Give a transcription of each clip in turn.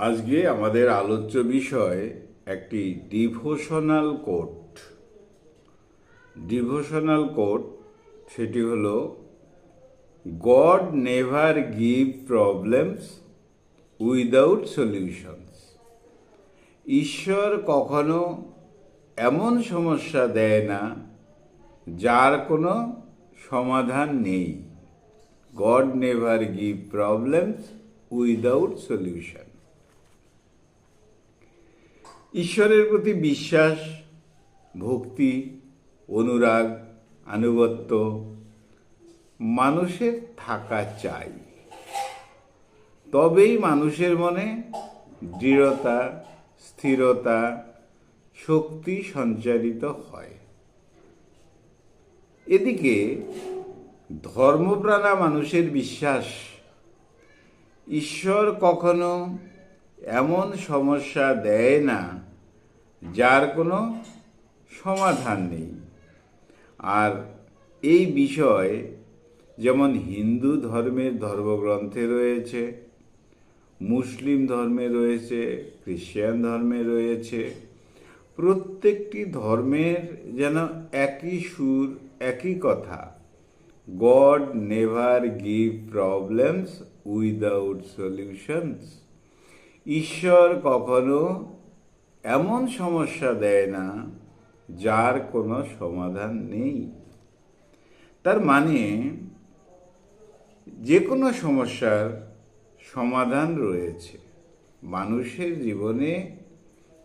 আজকে আমাদের আলোচ্য বিষয় একটি ডিভোশনাল কোট ডিভোশনাল কোট সেটি হলো God never give problems without solutions. ঈশ্বর কখনো এমন সমস্যা দেয় না যার কোনো সমাধান নেই। God never give problems without solution. ঈশ্বরের প্রতি বিশ্বাস, ভক্তি, অনুরাগ, আনুগত্য মানুষের থাকা চাই। তবেই মানুষের মনে দৃঢ়তা, স্থিরতা, শক্তি সঞ্চারিত হয়। এদিকে ধর্মপ্রাণা মানুষের বিশ্বাস, ঈশ্বর কখনো এমন সমস্যা দেয় না যার কোনো সমাধান নেই। আর এই বিষয় যেমন হিন্দু ধর্মের ধর্মগ্রন্থে রয়েছে, মুসলিম ধর্মে রয়েছে খ্রিশ্চান ধর্মে রয়েছে, প্রত্যেকটি ধর্মের যেন একই সুর, একই কথা, God never give problems without solutions. ঈশ্বর কখনো এমন সমস্যা দেয় না যার কোনো সমাধান নেই। তার মানে যে কোনো সমস্যার সমাধান রয়েছে। মানুষের জীবনে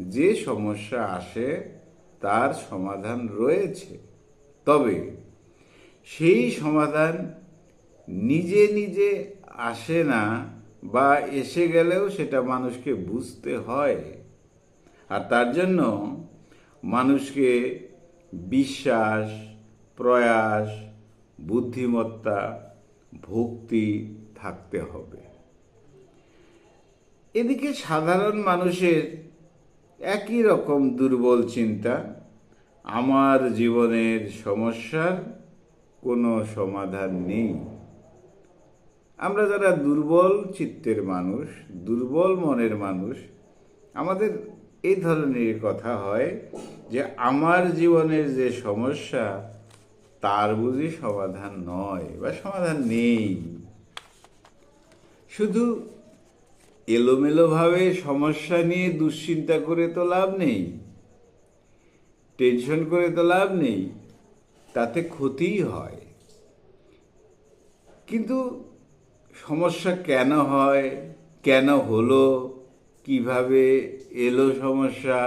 যে সমস্যা আসে তার সমাধান রয়েছে। তবে সেই সমাধান নিজে নিজে আসে না বা এসে গেলেও সেটা মানুষকে বুঝতে হয়। আর তার জন্য মানুষকে বিশ্বাস, প্রয়াস, বুদ্ধিমত্তা, ভক্তি থাকতে হবে। এদিকে সাধারণ মানুষের একই রকম দুর্বল চিন্তা, আমার জীবনের সমস্যার কোনো সমাধান নেই। আমরা যারা দুর্বল চিত্তের মানুষ, দুর্বল মনের মানুষ, আমাদের এই ধরনের কথা হয় যে আমার জীবনের যে সমস্যা, তার বুঝি সমাধান নয় বা সমাধান নেই। শুধু এলোমেলোভাবে সমস্যা নিয়ে দুশ্চিন্তা করে তো লাভ নেই, টেনশন করে তো লাভ নেই, তাতে ক্ষতিই হয়। কিন্তু সমস্যা কেন হয়, কেন হলো কীভাবে এলো সমস্যা,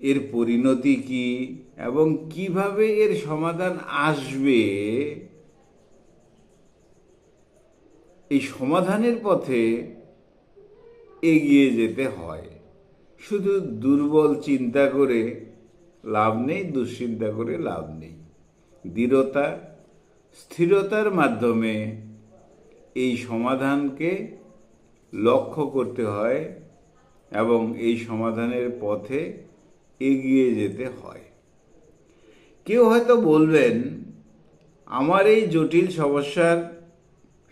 এর পরিণতি কি, এবং কীভাবে এর সমাধান আসবে, এই সমাধানের পথে এগিয়ে যেতে হয়। শুধু দুর্বল চিন্তা করে লাভ নেই, দুশ্চিন্তা করে লাভ নেই। দৃঢ়তা, স্থিরতার মাধ্যমে এই সমাধানকে লক্ষ্য করতে হয় এবং এই সমাধানের পথে এগিয়ে যেতে হয়। কেউ হয়তো বলবেন, আমার এই জটিল সমস্যার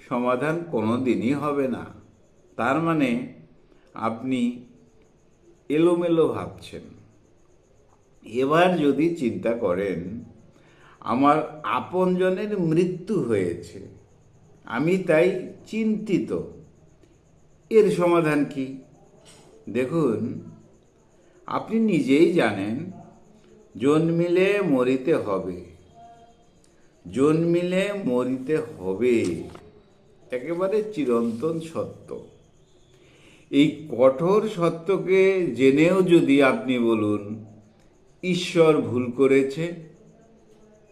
সমাধান কোনো দিনই হবে না। তার মানে আপনি এলোমেলো ভাবছেন। এবার যদি চিন্তা করেন, আমার আপনজনের মৃত্যু হয়েছে। আমি তাই চিন্তিত। এর সমাধান কি? দেখুন, আপনি নিজেই জানেন, জন্মিলে মরিতে হবে। জন্মিলে মরিতে হবে। একেবারে চিরন্তন সত্য। এই কঠোর সত্যকে জেনেও যদি আপনি বলুন, ঈশ্বর ভুল করেছে,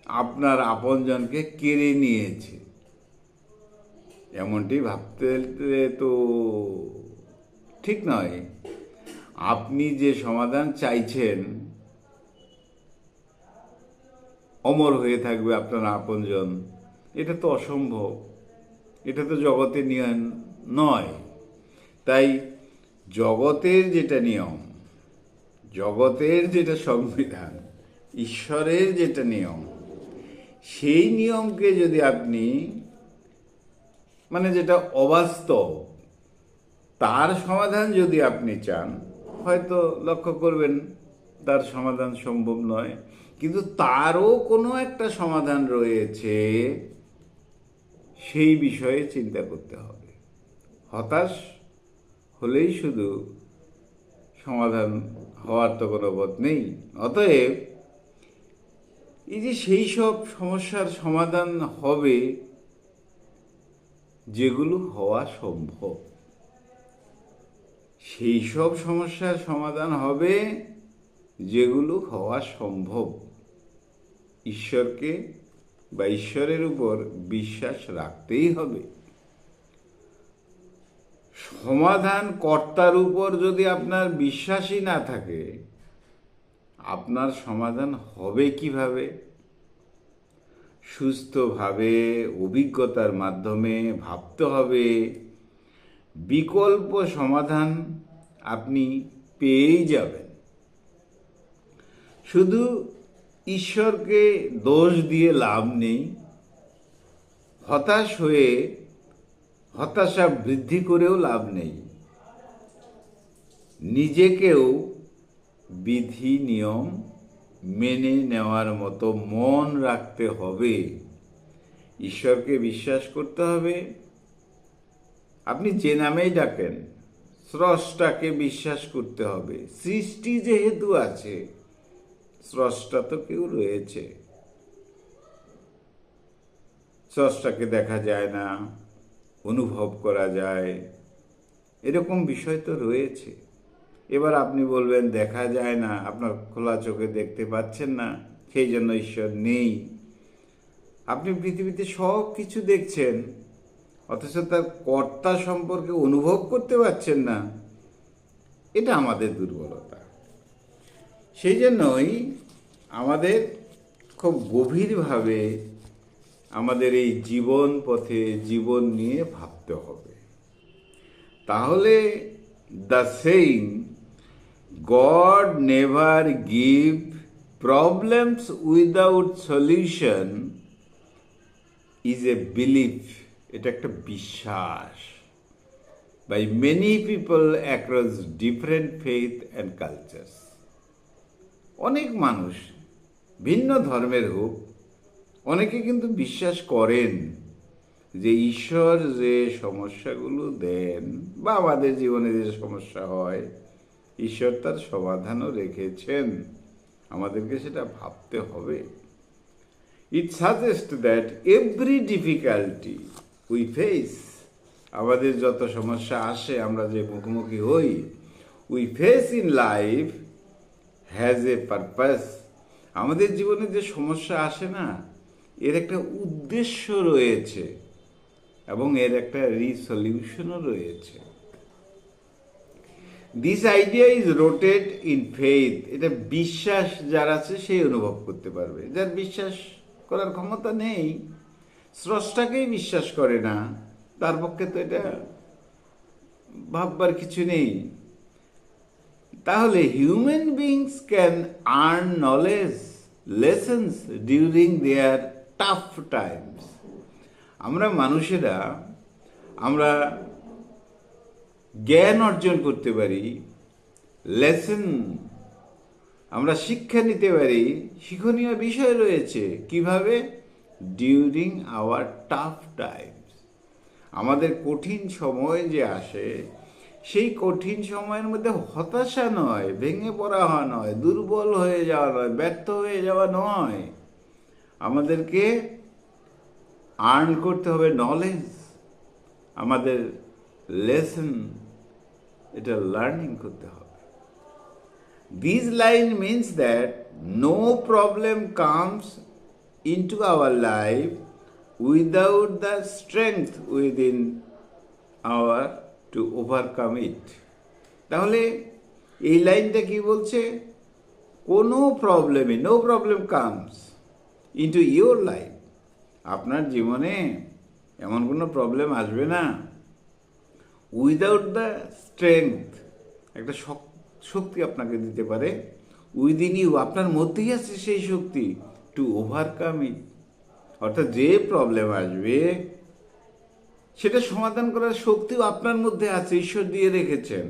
আপনার আপনজনকে কেড়ে নিয়েছে। এমনটি ভাবতে তো ঠিক নয়। আপনি যে সমাধান চাইছেন, অমর হয়ে থাকবে আপনার আপনজন। এটা তো অসম্ভব। এটা তো জগতের নিয়ম নয়। তাই জগতের যেটা নিয়ম, জগতের যেটা সংবিধান, ঈশ্বরের যেটা নিয়ম, সেই নিয়মকে যদি আপনি মানে যেটা অবাস্তব, তার সমাধান যদি আপনি চান, হয়তো লক্ষ্য করবেন তার সমাধান সম্ভব নয়। কিন্তু তারও কোনো একটা সমাধান রয়েছে, সেই বিষয়ে চিন্তা করতে হবে। হতাশ হলেই শুধু সমাধান হওয়ার তো কোনো বোধ নেই। অতএব এই যে সেই সব সমস্যার সমাধান হবে যেগুলো হওয়া সম্ভব। সেই সব সমস্যার সমাধান হবে যেগুলো হওয়া সম্ভব। ঈশ্বরকে বা ঈশ্বরের উপর বিশ্বাস রাখতেই হবে। সমাধান কর্তার উপর যদি আপনার বিশ্বাসই না থাকে, আপনার সমাধান হবে কীভাবে? সুস্থভাবে, অভিজ্ঞতার মাধ্যমে ভাবতে হবে। বিকল্প সমাধান আপনি পেয়েই যাবেন। শুধু ঈশ্বরকে দোষ দিয়ে লাভ নেই, হতাশ হয়ে হতাশা বৃদ্ধি করেও লাভ নেই। নিজেকেও বিধি নিয়ম মেনে নেওয়ার মতো মন রাখতে হবে। ঈশ্বরকে বিশ্বাস করতে হবে। আপনি যে নামেই ডাকেন, স্রষ্টাকে বিশ্বাস করতে হবে। সৃষ্টি যেহেতু আছে, স্রষ্টা তো কেউ রয়েছে। স্রষ্টাকে দেখা যায় না, অনুভব করা যায়। এরকম বিষয় তো রয়েছে। এবার আপনি বলবেন, দেখা যায় না, আপনার খোলা চোখে দেখতে পাচ্ছেন না, সেই জন্য ঈশ্বর নেই। আপনি পৃথিবীতে সব কিছু দেখছেন, অথচ তার কর্তা সম্পর্কে অনুভব করতে পারছেন না। এটা আমাদের দুর্বলতা। সেই জন্যই আমাদের খুব গভীরভাবে আমাদের এই জীবন পথে জীবন নিয়ে ভাবতে হবে। তাহলে the saying God never give problems without solution is a belief এটা একটা বিশ্বাস। By many people across different faith and cultures অনেক মানুষ ভিন্ন ধর্মের হোক, অনেকে কিন্তু বিশ্বাস করেন যে ঈশ্বর যে সমস্যাগুলো দেন বা আমাদের জীবনে যে সমস্যা হয় ঈশ্বর তার সমাধানও রেখেছেন। আমাদেরকে সেটা ভাবতে হবে। It suggest that every difficulty we face আমাদের যত সমস্যা আসে, আমরা যে মুখোমুখি হই we face in life has a purpose আমাদের জীবনে যে সমস্যা আসে না, এর একটা উদ্দেশ্য রয়েছে এবং এর একটা রিসলিউশনও রয়েছে। This idea is rooted in faith এটা বিশ্বাস যার আছে, সেই অনুভব করতে পারবে। যার বিশ্বাস করার ক্ষমতা নেই, স্রষ্টাকেই বিশ্বাস করে না, তার পক্ষে তো এটা ভাববার কিছু নেই। তাহলে human beings can earn knowledge lessons during their tough times আমরা মানুষেরা, আমরা জ্ঞান অর্জন করতে পারি লেসন আমরা শিক্ষা নিতে পারি, শিক্ষণীয় বিষয় রয়েছে। কীভাবে? ডিউরিং আওয়ার টাফ টাইমস আমাদের কঠিন সময় যে আসে, সেই কঠিন সময়ের মধ্যে হতাশা নয়, ভেঙে পড়া হওয়া নয়, দুর্বল হয়ে যাওয়া নয়, ব্যর্থ হয়ে যাওয়া নয়। আমাদেরকে আর্ন করতে হবে নলেজ আমাদের লেসন এটা লার্নিং করতে হবে। This line means that no problem comes into our life without the strength within our to overcome it তাহলে এই লাইনটা কি বলছে? কোনো প্রবলেমে no problem comes into your life আপনার জীবনে এমন কোনো প্রবলেম আসবে না। উইদাউট দ্য স্ট্রেংথ একটা শক্তি আপনাকে দিতে পারে। উইদিন ইউ আপনার মধ্যেই আছে সেই শক্তি। টু ওভারকাম ইট অর্থাৎ যে প্রবলেম আসবে, সেটা সমাধান করার শক্তিও আপনার মধ্যে আছে, ঈশ্বর দিয়ে রেখেছেন।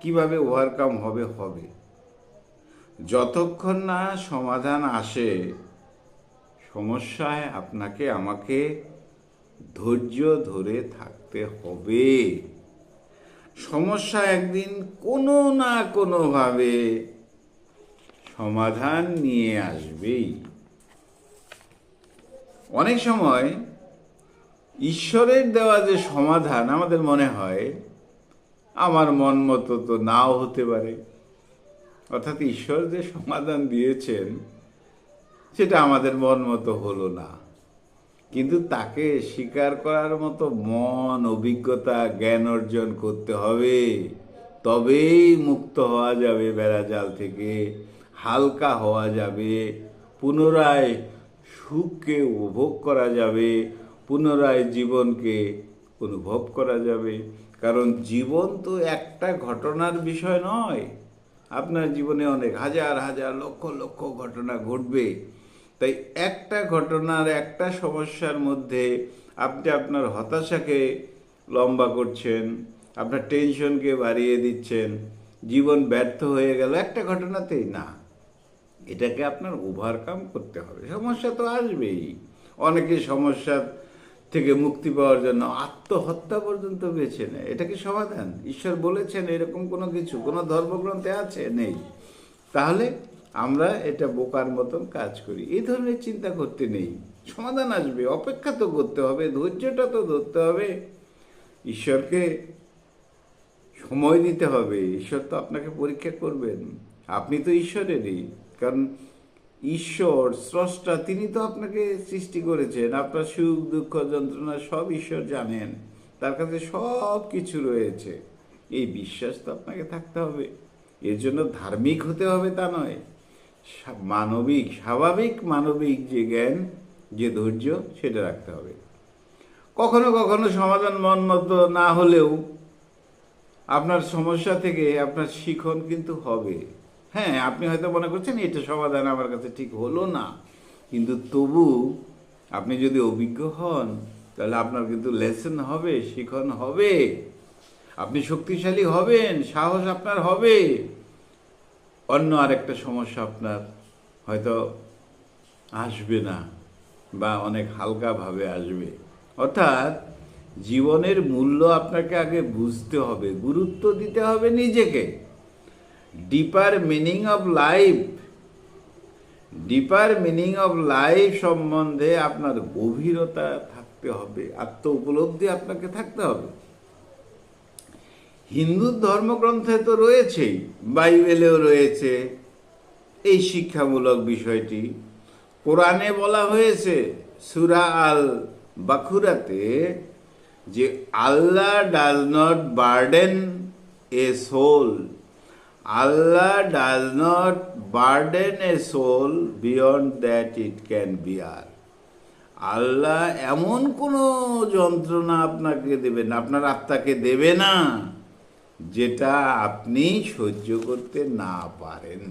কীভাবে ওভারকাম হবে হবে। যতক্ষণ না সমাধান আসে, সমস্যায় আপনাকে, আমাকে ধৈর্য ধরে থাকতে হবে। সমস্যা একদিন কোনো না কোনোভাবে সমাধান নিয়ে আসবেই। অনেক সময় ঈশ্বরের দেওয়া যে সমাধান আমাদের মনে হয়, আমার মন মতো তো নাও হতে পারে। অর্থাৎ ঈশ্বর যে সমাধান দিয়েছেন, সেটা আমাদের মন মতো হলো না। কিন্তু তাকে স্বীকার করার মতো মন, অভিজ্ঞতা, জ্ঞান অর্জন করতে হবে। তবেই মুক্ত হওয়া যাবে বেড়াজাল থেকে, হালকা হওয়া যাবে, পুনরায় সুখকে উপভোগ করা যাবে, পুনরায় জীবনকে অনুভব করা যাবে। কারণ জীবন তো একটা ঘটনার বিষয় নয়। আপনার জীবনে অনেক হাজার হাজার, লক্ষ লক্ষ ঘটনা ঘটবে। তাই একটা ঘটনার একটা সমস্যার মধ্যে আপনি আপনার হতাশাকে লম্বা করছেন, আপনার টেনশনকে বাড়িয়ে দিচ্ছেন, জীবন ব্যর্থ হয়ে গেল, একটা ঘটনাতেই না। এটাকে আপনার ওভারকাম করতে হবে। সমস্যা তো আসবেই। অনেকে সমস্যা থেকে মুক্তি পাওয়ার জন্য আত্মহত্যা পর্যন্ত বেছে নেয়। এটা কি সমাধান? ঈশ্বর বলেছেন এরকম কোনো কিছু, কোনো ধর্মগ্রন্থে আছে? নেই। তাহলে আমরা এটা বোকার মতন কাজ করি। এই ধরনের চিন্তা করতে নেই। সমাধান আসবে, অপেক্ষা তো করতে হবে, ধৈর্যটা তো ধরতে হবে। ঈশ্বরকে সময় দিতে হবে। ঈশ্বর তো আপনাকে পরীক্ষা করবেন। আপনি তো ঈশ্বরেরই, কারণ ঈশ্বর, স্রষ্টা, তিনি তো আপনাকে সৃষ্টি করেছেন। আপনার সুখ, দুঃখ, যন্ত্রণা সব ঈশ্বর জানেন। তার কাছে সব কিছু রয়েছে। এই বিশ্বাস তো আপনাকে থাকতে হবে। এর জন্য ধার্মিক হতে হবে তা নয়। মানবিক, স্বাভাবিক মানবিক যে জ্ঞান, যে ধৈর্য, সেটা রাখতে হবে। কখনো কখনো সমাধান মন মতো না হলেও আপনার সমস্যা থেকে আপনার শিখন কিন্তু হবে। হ্যাঁ আপনি হয়তো মনে করছেন, এটা সমাধান আমার কাছে ঠিক হলো না। কিন্তু তবু আপনি যদি অভিজ্ঞ হন, তাহলে আপনার কিন্তু লেসন হবে, শিখন হবে। আপনি শক্তিশালী হবেন, সাহস আপনার হবে। অন্য আরেকটা সমস্যা আপনার, হয়তো আসবে না বা অনেক হালকাভাবে আসবে। অর্থাৎ জীবনের মূল্য আপনাকে আগে বুঝতে হবে, গুরুত্ব দিতে হবে নিজেকে। Deeper meaning of life deeper meaning of life সম্বন্ধে আপনার গভীরতা থাকতে হবে আত্ম উপলব্ধি আপনাকে থাকতে হবে। হিন্দু ধর্মগ্রন্থে তো রয়েছেই, বাইবেলেও রয়েছে। এই শিক্ষামূলক বিষয়টি কোরআনে বলা হয়েছে, সুরা আল বাখুরাতে, যে Allah does not burden a soul. Allah does not burden a soul beyond that it can bear Allah এমন কোনো যন্ত্রণা আপনাকে দেবে না, আপনার আত্মাকে দেবে না। যেটা আপনি সহ্য করতে না পারেন।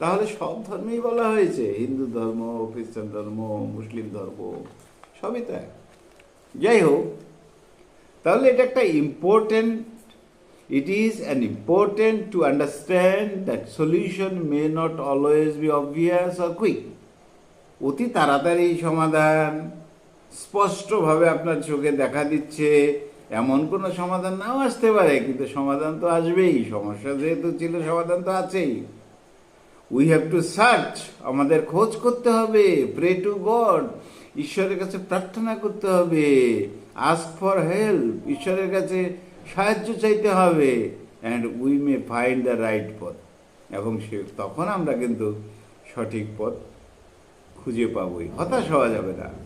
তাহলে সব ধর্মেই বলা হয়েছে, হিন্দু ধর্ম, খ্রিস্টান ধর্ম, মুসলিম ধর্ম, সবই তাই যাই হোক, তাহলে এটা একটা important it is an important to understand that solution may not always be obvious or quick অতি তাড়াতাড়ি সমাধান, স্পষ্টভাবে আপনার চোখে দেখা দিচ্ছে এমন কোনো সমাধান নাও আসতে পারে, কিন্তু সমাধান তো আসবেই। সমস্যা যেহেতু ছিল, সমাধান তো আছেই। উই হ্যাভ টু সার্চ আমাদের খোঁজ করতে হবে প্রে টু গড ঈশ্বরের কাছে প্রার্থনা করতে হবে আস্ক ফর হেল্প ঈশ্বরের কাছে সাহায্য চাইতে হবে and we may find the right পথ। এবং সে, তখন আমরা কিন্তু সঠিক পথ খুঁজে পাবই। হতাশ হওয়া যাবে না।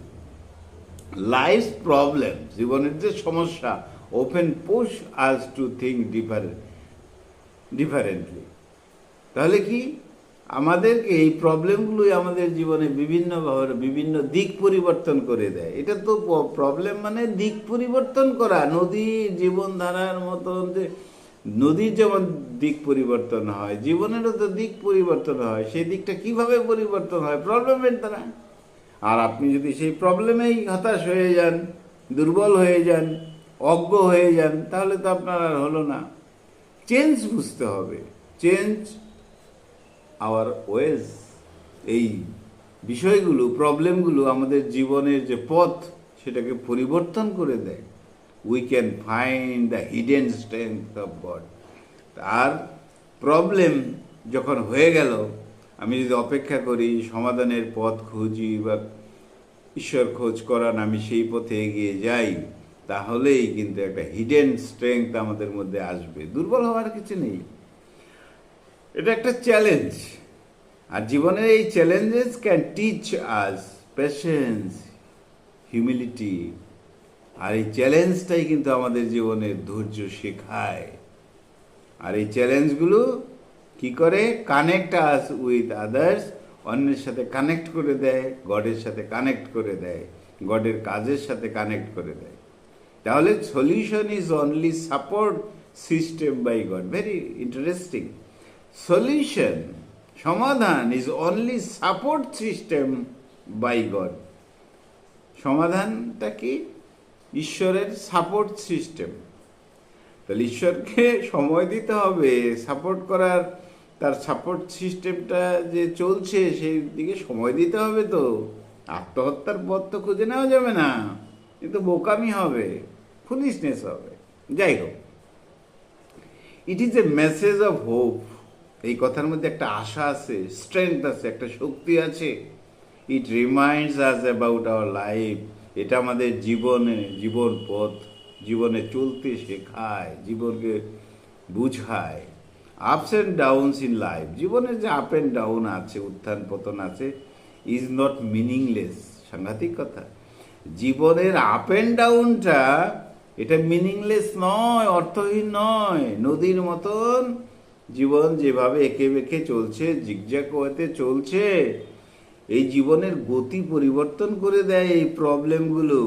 লাইফ প্রবলেম জীবনের যে সমস্যা open push us to think different differently তাহলে কি? আমাদেরকে এই প্রবলেমগুলোই আমাদের জীবনে বিভিন্ন ভাবে, বিভিন্ন দিক পরিবর্তন করে দেয়। এটা তো প্রবলেম মানে দিক পরিবর্তন করা। নদী জীবনধারার মতন যে নদীর যেমন দিক পরিবর্তন হয়, জীবনেরও তো দিক পরিবর্তন হয়। সেই দিকটা কীভাবে পরিবর্তন হয়? প্রবলেমের দ্বারা। আর আপনি যদি সেই প্রবলেমেই হতাশ হয়ে যান, দুর্বল হয়ে যান, অজ্ঞ হয়ে যান, তাহলে তো আপনার আর হলো না। চেঞ্জ বুঝতে হবে। চেঞ্জ আওয়ার ওয়েজ এই বিষয়গুলো প্রবলেমগুলো আমাদের জীবনের যে পথ, সেটাকে পরিবর্তন করে দেয়। We can find the hidden strength of God R problem যখন হয়ে গেল আমি যদি অপেক্ষা করি, সমাধানের পথ খুঁজি বা ঈশ্বর খোঁজ করান, আমি সেই পথে এগিয়ে যাই, তাহলেই কিন্তু একটা হিডেন স্ট্রেংথ আমাদের মধ্যে আসবে। দুর্বল হওয়ার কিছু নেই। এটা একটা চ্যালেঞ্জ আর জীবনের এই challenges can teach us patience humility আর এই চ্যালেঞ্জটাই কিন্তু আমাদের জীবনের ধৈর্য শেখায়। আর এই চ্যালেঞ্জগুলো কি করে? কানেক্ট আস উইথ আদার্স অন্যের সাথে কানেক্ট করে দেয়, গডের সাথে কানেক্ট করে দেয়, গডের কাজের সাথে কানেক্ট করে দেয়। তাহলে solution is only support system by God very interesting solution সমাধান is only support system by God সমাধানটা কি? ঈশ্বরের সাপোর্ট সিস্টেম তাহলে ঈশ্বরকে সময় দিতে হবে সাপোর্ট করার তার সাপোর্ট সিস্টেমটা যে চলছে, সেই দিকে সময় দিতে হবে তো। আত্মহত্যার পথ তো খুঁজে নেওয়া যাবে না। কিন্তু বোকামি হবে ফুলিশনেস হবে। যাই হোক। It is a message of hope এই কথার মধ্যে একটা আশা আছে স্ট্রেংথ আছে, একটা শক্তি আছে। It reminds us about our life এটা আমাদের জীবনে জীবন পথ জীবনে চলতে শেখায়, জীবনকে বুঝায়। Ups and downs in life জীবনের যে আপ অ্যান্ড ডাউন আছে, উত্থান পতন আছে ইজ নট মিনিংলেস সাংঘাতিক কথা। জীবনের আপ অ্যান্ড ডাউনটা এটা মিনিংলেস নয়, অর্থহীন নয়। নদীর মতন জীবন যেভাবে এঁকে বেঁকে চলছে জিগজ্যাগ হতে চলছে, এই জীবনের গতি পরিবর্তন করে দেয় এই প্রবলেমগুলো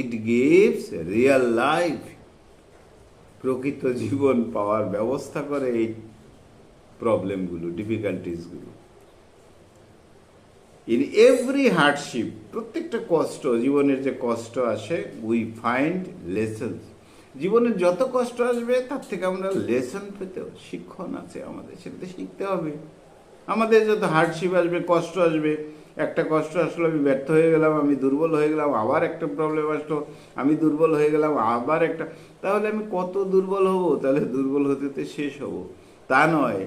ইট গিভস রিয়েল লাইফ প্রকৃত জীবন পাওয়ার ব্যবস্থা করে এই প্রবলেমগুলো ডিফিকাল্টিসগুলো ইন এভরি হার্ডশিপ প্রত্যেকটা কষ্ট, জীবনের যে কষ্ট আসে উই ফাইন্ড লেসন জীবনের যত কষ্ট আসবে, তার থেকে আমরা লেসন পেতে শিক্ষণ আছে আমাদের সেটাতে শিখতে হবে। আমাদের যত হার্ডশিপ আসবে, কষ্ট আসবে, একটা কষ্ট আসলো, আমি ব্যর্থ হয়ে গেলাম, আমি দুর্বল হয়ে গেলাম, আবার একটা প্রবলেম আসলো, আমি দুর্বল হয়ে গেলাম, আবার একটা, তাহলে আমি কত দুর্বল হব? তাহলে দুর্বল হতে হতে শেষ হব। তা নয়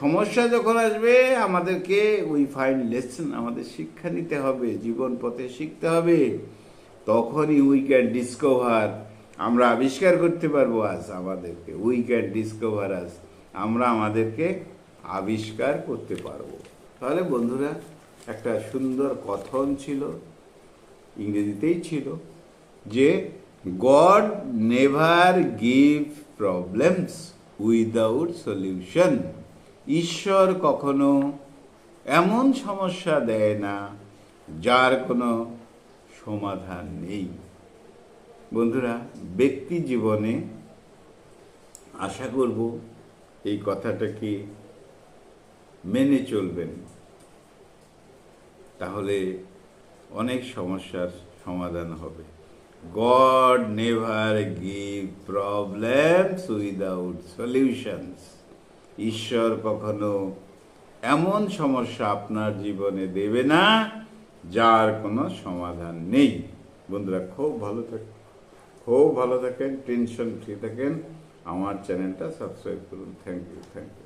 সমস্যা যখন আসবে, আমাদেরকে ওই ফাইন লেসন আমাদের শিক্ষা নিতে হবে, জীবন পথে শিখতে হবে। তখনই উই ক্যান ডিসকভার আমরা আবিষ্কার করতে পারব আজ আমাদেরকে। উই ক্যান ডিসকভার আজ আমরা আমাদেরকে আবিষ্কার করতে পারব। তাহলে বন্ধুরা, একটা সুন্দর কথন ছিল, ইংরেজিতেই ছিল, যে God never give problems without solution ঈশ্বর কখনো এমন সমস্যা দেয় না, যার কোনো সমাধান নেই। বন্ধুরা, ব্যক্তি জীবনে আশা করব এই কথাটাকে মেনে চলবেন। তাহলে অনেক সমস্যার সমাধান হবে। God never give problems without solutions ঈশ্বর কখনো এমন সমস্যা আপনার জীবনে দেবে না, যার কোনো সমাধান নেই। বন্ধুরা, খুব ভালো থাকেন খুব ভালো থাকেন, টেনশন ফ্রি থাকেন। আমার চ্যানেলটা সাবস্ক্রাইব করুন। Thank you thank you.